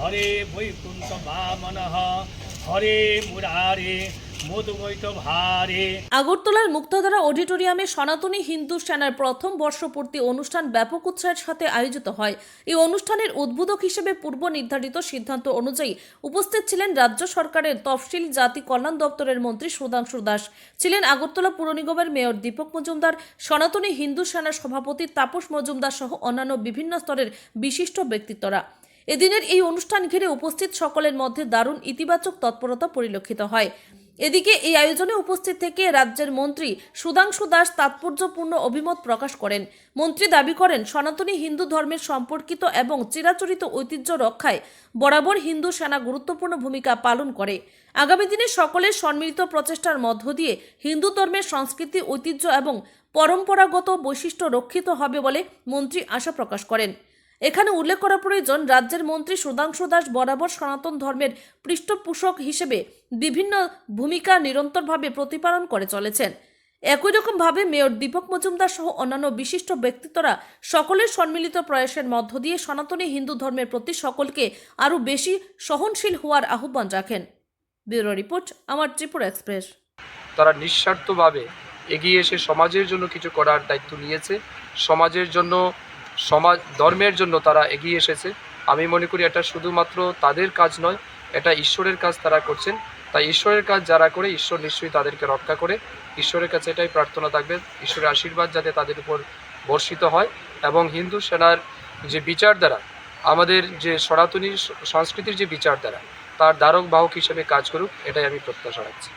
হরে বৈকুণ্ঠ বামন হরে মুরারে আগরতলার মুক্তধারা অডিটোরিয়ামে সনাতনী হিন্দু সেনার প্রথম বর্ষপূর্তি অনুষ্ঠান ব্যাপক উৎসাহের সাথে আয়োজিত হয়। এই অনুষ্ঠানের উদ্বোধক হিসেবে পূর্ব নির্ধারিত সিদ্ধান্ত অনুযায়ী উপস্থিত ছিলেন রাজ্য সরকারের তফসিল জাতি কল্যাণ দপ্তরের মন্ত্রী সুধাংশু দাস, ছিলেন আগরতলা পুর নিগমের মেয়র দীপক মজুমদার, সনাতনী হিন্দু সেনার সভাপতি তাপস মজুমদার সহ অন্যান্য বিভিন্ন স্তরের বিশিষ্ট ব্যক্তিত্বরা। এদিনের এই অনুষ্ঠান ঘিরে উপস্থিত সকলের মধ্যে দারুণ ইতিবাচক তৎপরতা পরিলক্ষিত হয়। এদিকে এই আয়োজনে উপস্থিত থেকে রাজ্যের মন্ত্রী সুধাংশু দাস তাৎপর্যপূর্ণ অভিমত প্রকাশ করেন। মন্ত্রী দাবি করেন, সনাতনী হিন্দু ধর্মের সম্পর্কিত এবং চিরাচরিত ঐতিহ্য রক্ষায় বরাবর হিন্দু সেনা গুরুত্বপূর্ণ ভূমিকা পালন করে। আগামী দিনে সকলের সম্মিলিত প্রচেষ্টার মধ্য দিয়ে হিন্দু ধর্মের সংস্কৃতি, ঐতিহ্য এবং পরম্পরাগত বৈশিষ্ট্য রক্ষিত হবে বলে মন্ত্রী আশা প্রকাশ করেন। এখানে উল্লেখ করা প্রয়োজন, রাজ্যের মন্ত্রী সুধাংশু দাস বরাবর সনাতন ধর্মের পৃষ্ঠপোষক হিসেবে বিভিন্ন ভূমিকা নিরন্তরভাবে প্রতিপালন করে চলেছেন। একই রকমভাবে মেয়র দীপক মজুমদার সহ অন্যান্য বিশিষ্ট ব্যক্তিত্বরা সকলের সম্মিলিত প্রয়াসের মধ্য দিয়ে সনাতনী হিন্দু ধর্মের প্রতি সকলকে আরও বেশি সহনশীল হওয়ার আহ্বান রাখেন ব্যুরো রিপোর্ট, আমার ত্রিপুরা এক্সপ্রেস। তারা নিঃস্বার্থভাবে এগিয়ে এসে সমাজের জন্য কিছু করার দায়িত্ব নিয়েছে। সমাজের জন্য সমাজ, ধর্মের জন্য তারা এগিয়ে এসেছে। আমি মনে করি এটা শুধুমাত্র তাদের কাজ নয়, এটা ঈশ্বরের কাজ তারা করছেন। তাই ঈশ্বরের কাজ যারা করে, ঈশ্বর নিশ্চয়ই তাদেরকে রক্ষা করে। ঈশ্বরের কাছে এটাই প্রার্থনা থাকবে, ঈশ্বরের আশীর্বাদ যাতে তাদের উপর বর্ষিত হয়। এবং হিন্দু সেনার যে বিচারধারা, আমাদের যে সনাতনী সংস্কৃতির যে বিচারধারা, তার দ্বারক বাহক হিসেবে কাজ করুক, এটাই আমি প্রত্যাশা রাখছি।